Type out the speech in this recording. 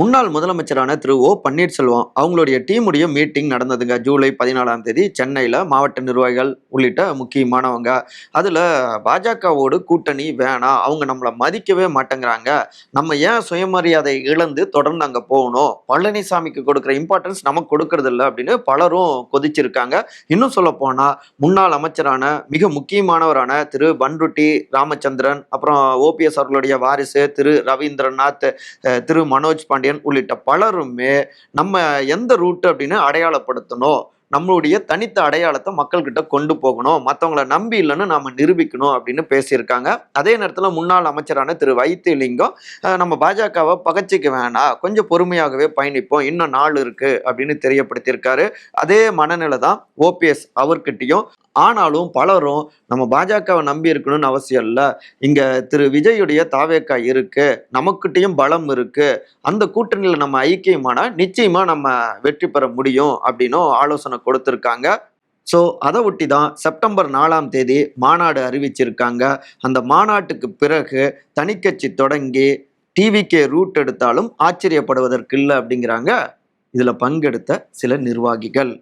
முன்னாள் முதலமைச்சரான திரு ஓ பன்னீர்செல்வம் அவங்களுடைய டீமுடைய மீட்டிங் நடந்ததுங்க. ஜூலை பதினாலாம் தேதி சென்னையில் மாவட்ட நிர்வாகிகள் உள்ளிட்ட முக்கியமானவங்க. அதில் பாஜகவோடு கூட்டணி வேணாம் அவங்க நம்மளை மதிக்கவே மாட்டேங்கிறாங்க. நம்ம ஏன் சுயமரியாதை இழந்து தொடர்ந்து அங்கே போகணும்? பழனிசாமிக்கு கொடுக்குற இம்பார்ட்டன்ஸ் நமக்கு கொடுக்கறது இல்லை அப்படின்னு பலரும் கொதிச்சிருக்காங்க. இன்னும் சொல்ல போனால் முன்னாள் அமைச்சரான மிக முக்கியமானவரான திரு பன்ருட்டி ராமச்சந்திரன் அப்புறம் ஓபிஎஸ் அவர்களுடைய வாரிசு திரு ரவீந்திரநாத் திரு மனோஜ் பாண்டியன் உள்ளிட்ட பலருமே நம்ம எந்த ரூட் அப்படின்னு அடையாளப்படுத்தணும்? நம்மளுடைய தனித்த அடையாளத்தை மக்கள்கிட்ட கொண்டு போகணும். மற்றவங்கள நம்பி இல்லைன்னு நாம் நிரூபிக்கணும் அப்படின்னு பேசியிருக்காங்க. அதே நேரத்தில் முன்னாள் அமைச்சரான திரு வைத்தியலிங்கம் நம்ம பாஜகவை பகச்சிக்க வேணாம். கொஞ்சம் பொறுமையாகவே பயணிப்போம். இன்னும் நாள் இருக்குது அப்படின்னு தெரியப்படுத்தியிருக்காரு. அதே மனநிலை தான் ஓபிஎஸ் அவர்கிட்டையும் ஆனாலும் பலரும் நம்ம பாஜகவை நம்பி இருக்கணும்னு அவசியம் இல்லை. இங்கே திரு விஜயுடைய தாவேக்கா இருக்கு நமக்கிட்டையும் பலம் இருக்கு. அந்த கூட்டணியில் நம்ம ஐக்கியமானா நிச்சயமாக நம்ம வெற்றி பெற முடியும் அப்படின்னும் ஆலோசனை கொடுத்துருக்காங்க. ஸோ அதை ஒட்டி தான் செப்டம்பர் நாலாம் தேதி மாநாடு அறிவிச்சிருக்காங்க. அந்த மாநாட்டுக்கு பிறகு தனிக்கட்சி தொடங்கி டிவிக்கே ரூட் எடுத்தாலும் ஆச்சரியப்படுவதற்கு இல்லை அப்படிங்கிறாங்க. இதில் பங்கெடுத்த சில நிர்வாகிகள்.